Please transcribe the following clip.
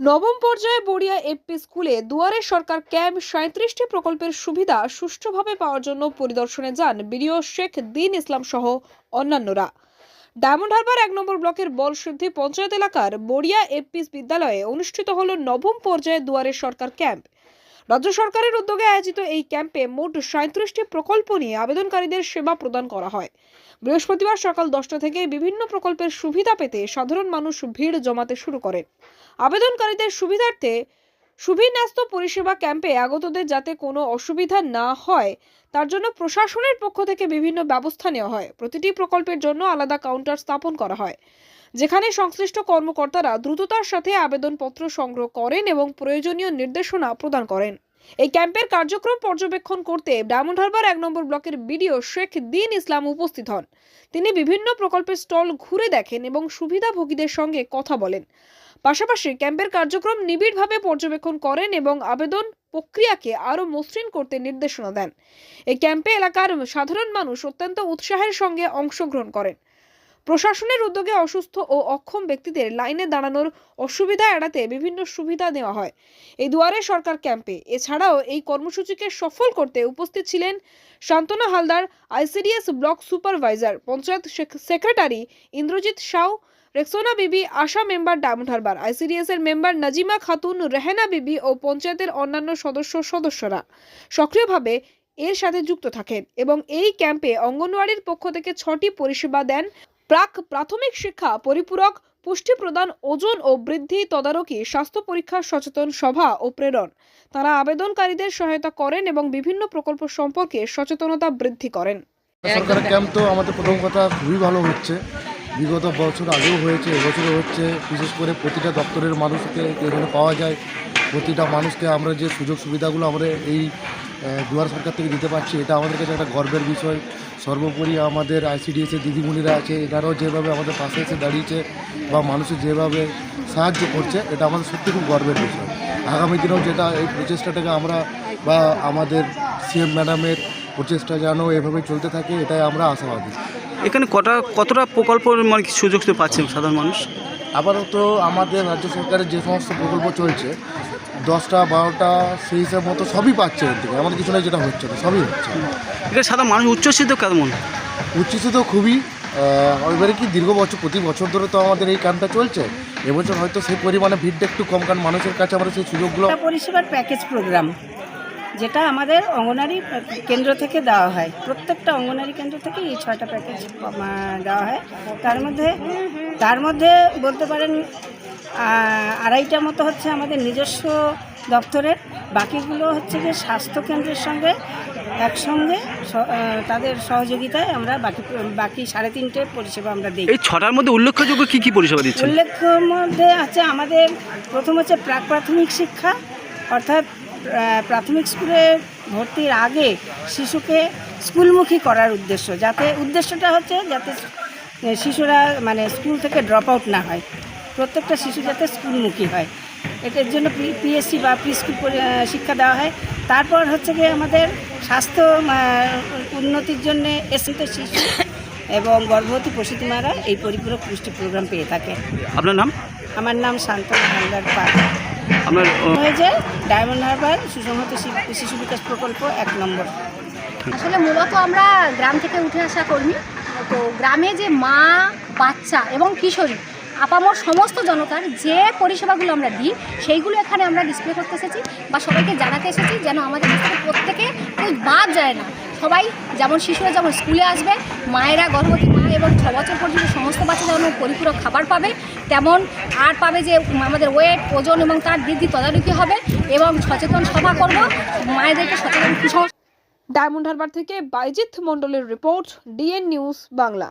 নবম পর্যায়ে বড়িয়া এফপি স্কুলে দুয়ারে সরকার ক্যাম্প সাঁত্রিশটি প্রকল্পের সুবিধা সুষ্ঠুভাবে পাওয়ার জন্য পরিদর্শনে যান বিডিও শেখ দিন ইসলাম সহ অন্যান্যরা। ডায়মন্ড হারবার এক নম্বর ব্লকের বলসিদ্ধি পঞ্চায়েত এলাকার বড়িয়া এফপিস বিদ্যালয়ে অনুষ্ঠিত হল নবম পর্যায়ে দুয়ারে সরকার ক্যাম্প। রাজ্য সরকারের উদ্যোগে আয়োজিত এই ক্যাম্পে মোট সাঁত্রিশটি প্রকল্প নিয়ে আবেদনকারীদের সেবা প্রদান করা হয়। বৃহস্পতিবার সকাল দশটা থেকে বিভিন্ন প্রকল্পের সুবিধা পেতে সাধারণ মানুষ ভিড় জমাতে শুরু করেন। আবেদনকারীদের সুবিধার্থে সুবিন্যস্ত পরিষেবা ক্যাম্পে আগতদের যাতে কোনো অসুবিধা না হয়, তার জন্য প্রশাসনের পক্ষ থেকে বিভিন্ন ব্যবস্থা নেওয়া হয়। প্রতিটি প্রকল্পের জন্য আলাদা কাউন্টার স্থাপন করা হয়। যেখানে সংশ্লিষ্ট কর্মকর্তারা দ্রুততার সাথে আবেদনপত্র সংগ্রহ করেন এবং প্রয়োজনীয় নির্দেশনা প্রদান করেন। এই ক্যাম্পের কার্যক্রম পর্যবেক্ষণ করতে ডায়মন্ড হারবার এক নম্বর ব্লকের বিডিও শেখ দিন ইসলাম উপস্থিত হন। তিনি বিভিন্ন প্রকল্পের স্টল ঘুরে দেখেন এবং সুবিধাভোগীদের সঙ্গে কথা বলেন। পাশাপাশি ক্যাম্পের কার্যক্রম নিবিড়ভাবে পর্যবেক্ষণ করেন এবং আবেদন প্রক্রিয়াকে আরও মসৃণ করতে নির্দেশনা দেন। এই ক্যাম্পে এলাকার সাধারণ মানুষ অত্যন্ত উৎসাহের সঙ্গে অংশগ্রহণ করেন। প্রশাসনের উদ্যোগে অসুস্থ ও অক্ষম ব্যক্তিদের লাইনে দাঁড়ানোর অসুবিধা এড়াতে বিভিন্ন সুবিধা দেওয়া হয়। এই দুয়ারে সরকার ক্যাম্পে। এছাড়াও এই কর্মসূচিকে সফল করতে উপস্থিত ছিলেন Shantona Haldar, ICDS block supervisor panchayat secretary Indrajit Shaw, Rexona Bibi ASHA member Diamond Harbour ICDS এর মেম্বার নাজিমা খাতুন, রেহেনা বিবি ও পঞ্চায়েতের অন্যান্য সদস্য সদস্যরা সক্রিয়ভাবে এর সাথে যুক্ত থাকেন এবং এই ক্যাম্পে অঙ্গনওয়াড়ির পক্ষ থেকে ছটি পরিষেবা দেন। প্রাক প্রাথমিক শিক্ষা, পরিপূরক, পুষ্টি প্রদান, ওজন ও বৃদ্ধি তদারকি, স্বাস্থ্য পরীক্ষা, সচেতন সভা ও প্রেরণ। তারা আবেদনকারীদের সহায়তা করেন এবং বিভিন্ন প্রকল্প সম্পর্কে সচেতনতা বৃদ্ধি করেন। সরকারের ক্যাম্প তো আমাদের প্রথম কথা খুবই ভালো হচ্ছে। বিগত বছর আগেও হয়েছে, এবছরও হচ্ছে। বিশেষ করে প্রতিটা দপ্তরের মানুষকে এখানে পাওয়া যায়। প্রতিটা মানুষকে আমরা যে সুযোগ সুবিধাগুলো আমরা এই দুয়ার সরকার থেকে দিতে পারছি, এটা আমাদের কাছে একটা গর্বের বিষয়। সর্বোপরি আমাদের আইসিডিএস এর দিদিমণিরা আছে এনারাও যেভাবে আমাদের পাশে এসে দাঁড়িয়েছে বা মানুষের যেভাবে সাহায্য করছে এটা আমাদের সত্যি খুব গর্বের বিষয়। আগামী দিনেও যেটা এই প্রচেষ্টাটাকে আমরা বা আমাদের সিএম ম্যাডামের প্রচেষ্টা যেন এভাবে চলতে থাকে এটাই আমরা আশাবাদী। এখানে কটা কতটা প্রকল্প মানে কি সুযোগ পাচ্ছেন সাধারণ মানুষ? আপাতত আমাদের রাজ্য সরকারের যে সমস্ত প্রকল্প চলছে দশটা বারোটা সেই হিসাব মতো সবই পাচ্ছে এর থেকে। আমাদের কিছু না যেটা হচ্ছে না সবই হচ্ছে। এটা সাধারণ মানুষ উচ্চশিত কেমন? উচ্চশিত খুবই এবারে কি দীর্ঘ বছর প্রতি বছর ধরে তো আমাদের এই ক্যাম্পটা চলছে। এবছর হয়তো সেই পরিমাণে ভিড়টা একটু কম কারণ মানুষের কাছে আমরা সেই সুযোগগুলো পরিষেবার প্যাকেজ প্রোগ্রাম যেটা আমাদের অঙ্গনারী কেন্দ্র থেকে দেওয়া হয়। প্রত্যেকটা অঙ্গনারী কেন্দ্র থেকে এই ছয়টা প্যাকেজ দেওয়া হয়। তার মধ্যে তার মধ্যে বলতে পারেন আড়াইটা মতো হচ্ছে আমাদের নিজস্ব দপ্তরের বাকিগুলো হচ্ছে যে স্বাস্থ্য কেন্দ্রের সঙ্গে একসঙ্গে তাদের সহযোগিতায় আমরা বাকি বাকি সাড়ে তিনটে পরিষেবা আমরা দিই। এই ছটার মধ্যে উল্লেখযোগ্য কী কী পরিষেবা দিচ্ছেন? উল্লেখ্য মধ্যে আছে আমাদের প্রথম হচ্ছে প্রাক প্রাথমিক শিক্ষা অর্থাৎ প্রাথমিক স্কুলে ভর্তির আগে শিশুকে স্কুলমুখী করার উদ্দেশ্য যাতে উদ্দেশ্যটা হচ্ছে যাতে শিশুরা মানে স্কুল থেকে ড্রপ আউট না হয়। প্রত্যেকটা শিশু যাতে স্কুলমুখী হয়। এটার জন্য পিএসসি বা প্রি স্কুল পরি- শিক্ষা দেওয়া হয়। তারপর হচ্ছে গিয়ে আমাদের স্বাস্থ্য উন্নতির জন্য এসিতে শিশু এবং গর্ভবতী প্রসূতি মারা এই পরিপূরক পুষ্টি প্রোগ্রাম পেয়ে থাকে। আপনার নাম? আমার নাম শান্তনা হালদার পাল। আপনার হয়েছে ডায়মন্ড হারবার সুসংহত শিশু বিকাশ প্রকল্প এক নম্বর। আসলে মূলত আমরা গ্রাম থেকে উঠে আসা কর্মী। তো গ্রামে যে মা বাচ্চা এবং কিশোরী আপামর সমস্ত জনতার যে পরিষেবাগুলো আমরা দিই, সেইগুলো এখানে আমরা ডিসপ্লে করতে এসেছি বা সবাইকে জানাতে এসেছি যেন আমাদের প্রত্যেকে কেউ বাদ যায় না। সবাই যেমন শিশুরা যেমন স্কুলে আসবে, মায়েরা গর্ভবতী মা এবং ছ বছর পর্যন্ত সমস্ত বাচ্চা যেমন পরিপূরক খাবার পাবে, তেমন আর পাবে যে আমাদের ওয়েট ওজন এবং তার বৃদ্ধি তদারকি হবে এবং সচেতন সভা করব। মায়েদেরকে সচেতন ডায়মন্ড হারবার থেকে বাইজিৎ মণ্ডলের রিপোর্ট, ডিএন নিউজ বাংলা।